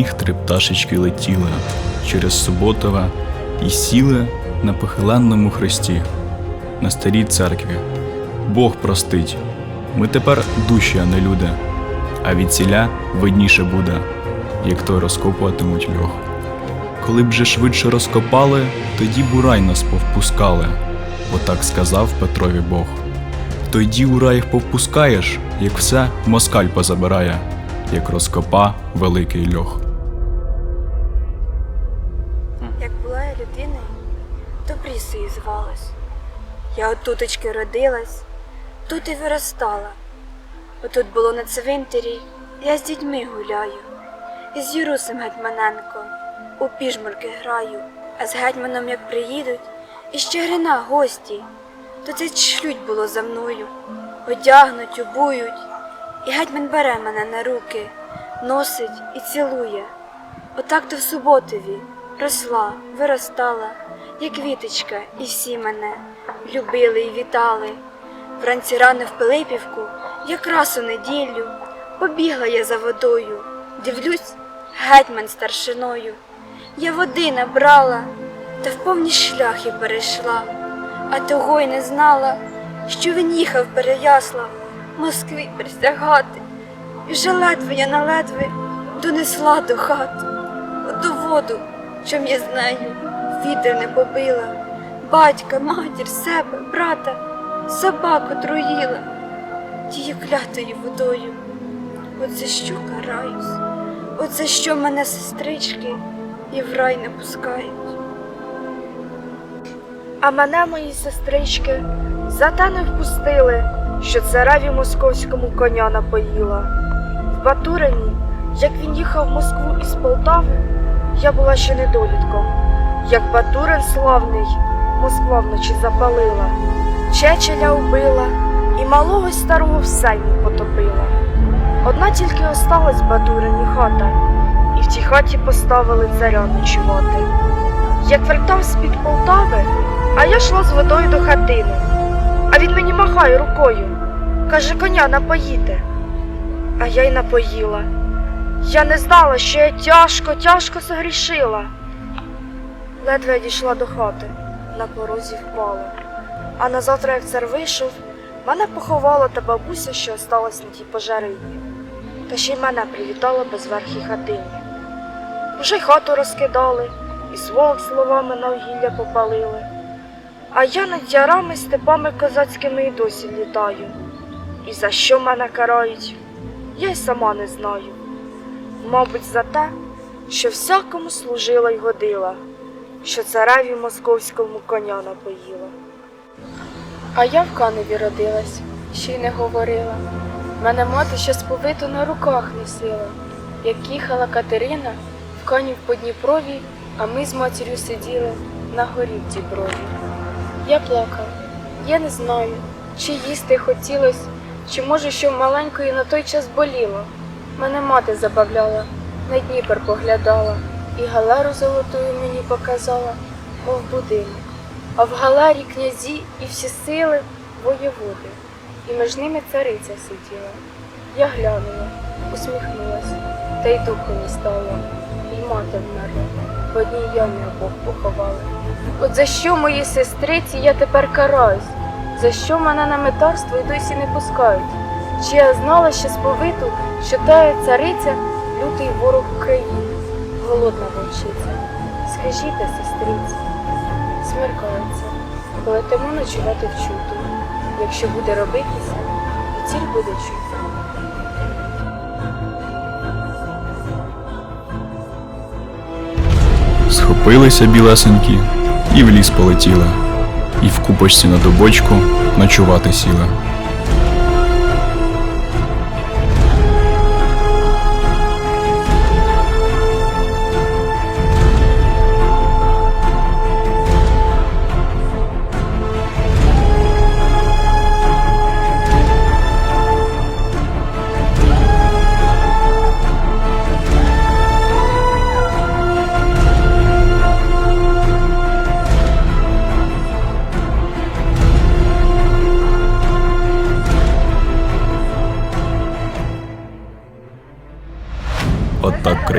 ніг три пташечки летіли через Суботове і сіли на похиленному хресті, на старій церкві. Бог простить, ми тепер душі, а не люди, а від ціля видніше буде, як той розкопуватимуть льох. Коли б же швидше розкопали, тоді б у рай нас повпускали, отак сказав Петрові Бог. Тоді у рай їх повпускаєш, як все москаль позабирає, як розкопа великий льох. Звалась. Я отуточки родилась, тут і виростала. Отут було на цвинтарі, я з дітьми гуляю, і з Юрусем Гетьманенком у піжмурки граю, а з гетьманом як приїдуть, і ще грина гості, то це шлють було за мною, одягнуть, обують, і гетьман бере мене на руки, носить і цілує. Отак то в суботові росла, виростала, як квіточка, і всі мене любили і вітали. Вранці рано в Пилипівку, якраз у неділю, побігла я за водою, дивлюсь, гетьман старшиною. Я води набрала, та в повні шляхи перейшла, а того й не знала, що він їхав переясла Москві присягати. І вже ледве я на ледве донесла до хати, до воду, чом я знаю, вітер не побила, батька, матір, себе, брата, собаку труїла, тією клятою водою. Оце що караюсь, оце що мене сестрички і в рай не пускають. А мене мої сестрички за те не впустили, що цареві московському коня напоїла. В Батурині, як він їхав в Москву із Полтави, я була ще недолітком. Як Батурин славний, Москва вночі запалила, Чечеля убила і малого й старого в сеймі потопила. Одна тільки осталась Батурині хата, і в тій хаті поставили царя ночувати. Як вертав з-під Полтави, а я йшла з водою до хатини. А він мені махає рукою. Каже, коня напоїте. А я й напоїла. Я не знала, що я тяжко, тяжко согрішила. Ледве дійшла до хати, на порозі впала. А на як цар вийшов, мене поховала та бабуся, що осталась на тій пожарині. Та ще й мене привітала безверхій хатині. Уже й хату розкидали, і сволок словами на вугілля попалили. А я над ярами степами козацькими і досі літаю. І за що мене карають, я й сама не знаю. Мабуть, за те, що всякому служила й годила, що цареві московському коня напоїла. А я в Каневі родилась, ще й не говорила. Мене мати ще сповиту на руках носила, як їхала Катерина в кані в Подніпрові, а ми з матір'ю сиділи на горі в Діброві. Я плакала. Я не знаю, чи їсти хотілось, чи може що маленької на той час боліло. Мене мати забавляла, на Дніпер поглядала, і галеру золотою мені показала, мов будинок. А в галері князі і всі сили воєводи, і між ними цариця сиділа. Я глянула, усміхнулась, та й духу не стало, і мати вмерла, в одній ямі обох поховали. От за що моїй сестриці я тепер караюсь? За що мене на метарство й досі не пускають? Чи я знала ще сповиту, що тая цариця лютий ворог України, голодна вовчиця? Скажіть, сестриці, смеркається, полетимо ночувати в чуту. Якщо буде робитися, то ціль буде чути. Схопилися білесенькі і в ліс полетіли, і в купочці на добочку ночувати сіли.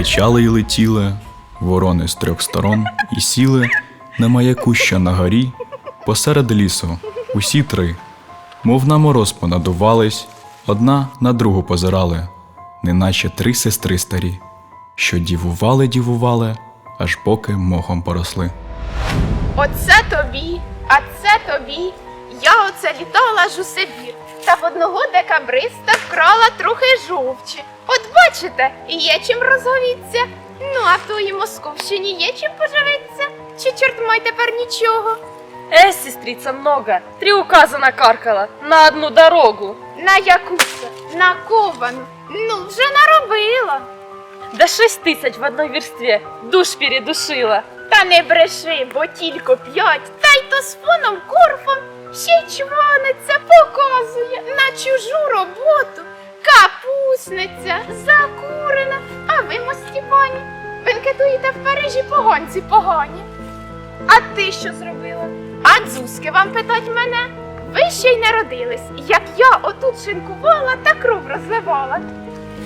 Кричали й летіли ворони з трьох сторон і сіли на маяку, що на горі, посеред лісу, усі три, мов на мороз понадувались, одна на другу позирали, неначе три сестри старі, що дівували, дівували, аж поки мохом поросли. Оце тобі, а це тобі. Я оце літала ж у Сибір, та в одного декабриста вкрала трохи жовчі. От бачите, є чим розговіться. Ну, а в тої Московщині є чим поживиться. Чи чорт май тепер нічого? Э, сестрица, много. Три указа накаркала на одну дорогу. На якуся, на ковану. Ну, вже наробила. Да шесть тысяч в одной верстве. Душ передушила. Та не бреши, бо тільки п'ять, та й то з фоном корфом ще й чваниться, показує. Капусниця, закурена, а ви, Мостіпані, бенкетуєте в Парижі поганці погані. А ти що зробила? А дзузки вам питать мене? Ви ще й не родились, як я отут шинкувала та кров розливала.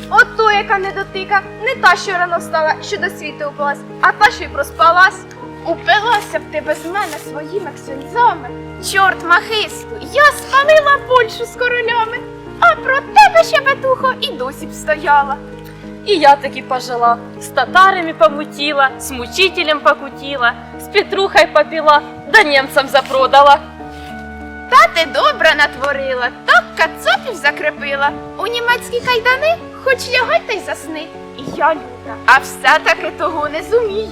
От то, яка не дотика, не та, що рано встала, що до світу упалась, а та, що й проспалась. Упилася б ти без мене своїми ксюнзами. Чорт махисту, я спалила Польщу з королями, а про тебе ще бетухо і досі б стояла. И я таки пожила. С татарами помутила, с мучителем покутила, с Петрухой попила, да немцам запродала. Та ти добре натворила, так кацапів закрепила. У німецькі кайдани хоч лягай та й засни. І я люта, а все-таки того не зумію.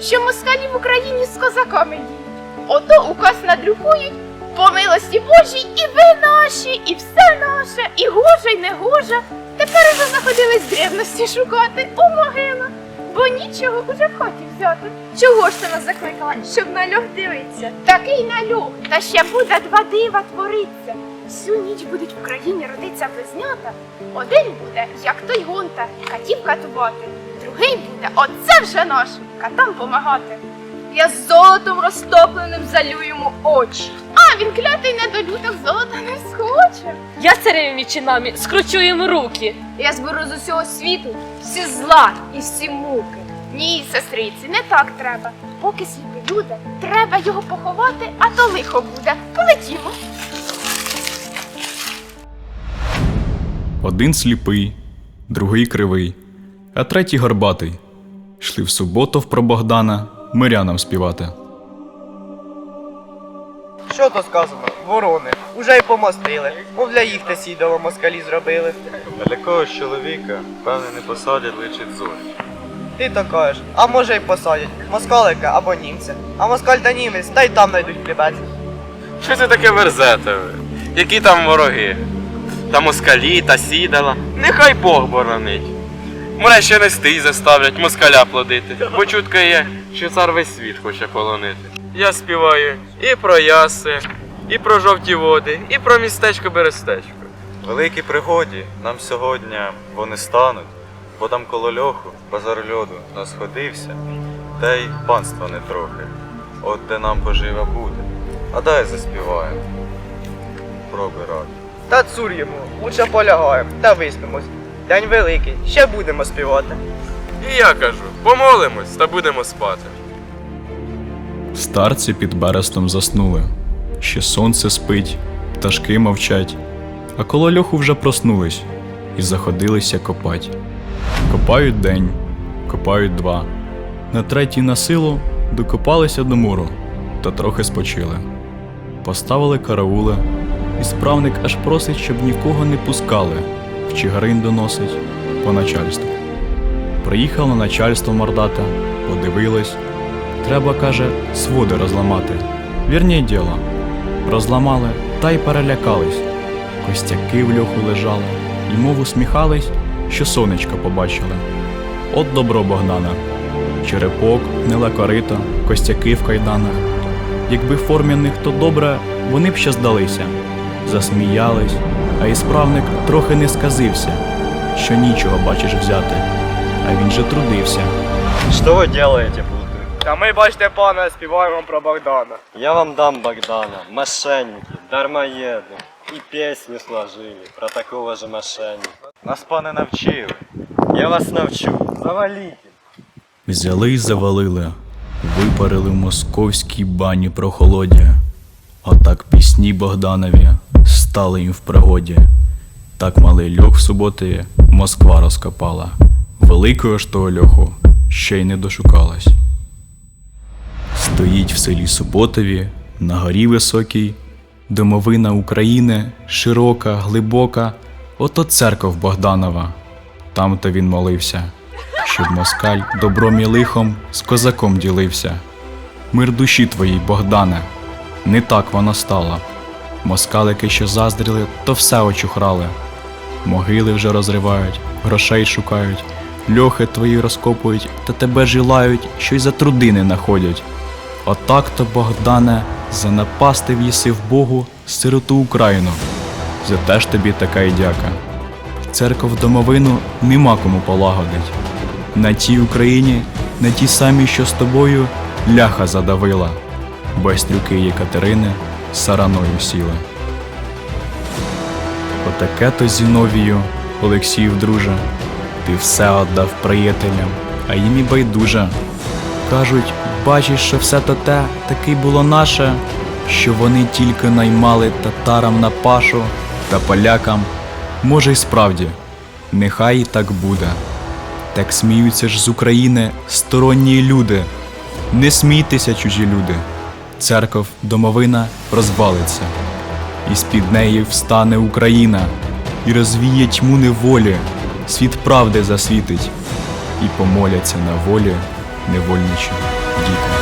Що москалі в Україні з козаками діють. Ото указ надрукують, по милості Божій і ви наші, і все наше, і гожа, й не гожа. Тепер уже заходились древності шукати у могилах, бо нічого уже в хаті взяти. Чого ж ти нас закликала, щоб на льох дивитися? Такий нальох, та ще буде два дива твориться. Всю ніч будуть в Україні родиться близнята. Один буде, як той гонта, катів катувати. Другий буде, оце вже наш, катам помагати. Я з золотом розтопленим залю йому очі. А він клятий недолюдок золота не схоче. Я царевыми чинами скручу им руки. Я зберу з усього світу всі зла і всі муки. Ні, сестриці, не так треба. Поки сліпі люди, треба його поховати, а то лихо буде. Полетімо. Один сліпий, другий кривий, а третій горбатий. Йшли в суботу в Богдана мирянам співати. Що то сказано? Ворони. Уже й помостили. Мов для їх те сідало москалі зробили. А для когось чоловіка, певне, не посадять личить зорі. Ти то кажеш, а може й посадять. Москалика або німця. А москаль та німець, та й там знайдуть хлібець. Що це таке верзете ви? Які там вороги? Та москалі, та сідала. Нехай Бог боронить. Мене ще не стий заставлять москаля плодити, бо чутка є, що цар весь світ хоче полонити. Я співаю і про яси, і про жовті води, і про містечко Берестечко. Великій пригоді нам сьогодні вони стануть, бо там коло льоху базар льоду насходився, та й панства не трохи. От де нам пожива буде. А дай заспіваємо. Проби раді. Та цур йому, лучше полягаємо та виспимось. День великий, ще будемо співати. І я кажу, помолимось та будемо спати. Старці під берестом заснули. Ще сонце спить, пташки мовчать, а коло льоху вже проснулись і заходилися копать. Копають день, копають два. На третій на силу докопалися до муру та трохи спочили. Поставили караули, і справник аж просить, щоб нікого не пускали, в чигарин доносить по начальству. Приїхало начальство мордате, подивилось, Треба, каже, своди розламати. Вірні діло. Розламали та й перелякались. Костяки в льоху лежали, і мов усміхались, що сонечко побачили. От добро Богдана. Черепок, гниле корито, костяки в кайданах. Якби формяних то добре, вони б ще здалися. Засміялись, а ісправник трохи не сказився, що нічого бачиш взяти, а він же трудився. Что вы делаете, плуты? Та ми, бачите, пане, співаємо про Богдана. Я вам дам Богдана, мошенники, дармоеды. И песню сложили про такого же мошенника. Нас пане навчили. Я вас навчу, Завалите. Взяли й завалили, випарили в московській бані прохолоді. Отак пісні Богданові стали їм в пригоді. Так малий льох в суботи Москва розкопала. Великого ж того льоху ще й не дошукалась. Стоїть в селі Суботові, на горі високій, домовина України, широка, глибока, ото церков Богданова. Там-то він молився щоб москаль добром і лихом з козаком ділився. Мир душі твоїй, Богдане, не так воно стало. Москалики, що заздріли, то все очухрали. Могили вже розривають, грошей шукають, льохи твої розкопують, та тебе жилають, що й за труди не находять. Отак то, Богдане, занапастив єси в Богу сироту Україну. За те ж тобі така й дяка. Церков домовину нема кому полагодить. На тій Україні, на тій самій, що з тобою, ляха задавила, байстрюки Єкатерини сараною сіли. Отаке то Зіновію, Олексіїв друже, ти все отдав приятелям, а їм і байдуже. Кажуть, бачиш, що все то те таки було наше, що вони тільки наймали татарам на пашу та полякам. Може, й справді, нехай і так буде. Так сміються ж з України сторонні люди. Не смійтеся, чужі люди. Церков, домовина розвалиться, і з-під неї встане Україна, і розвіє тьму неволі, світ правди засвітить, і помоляться на волі невольничі діти.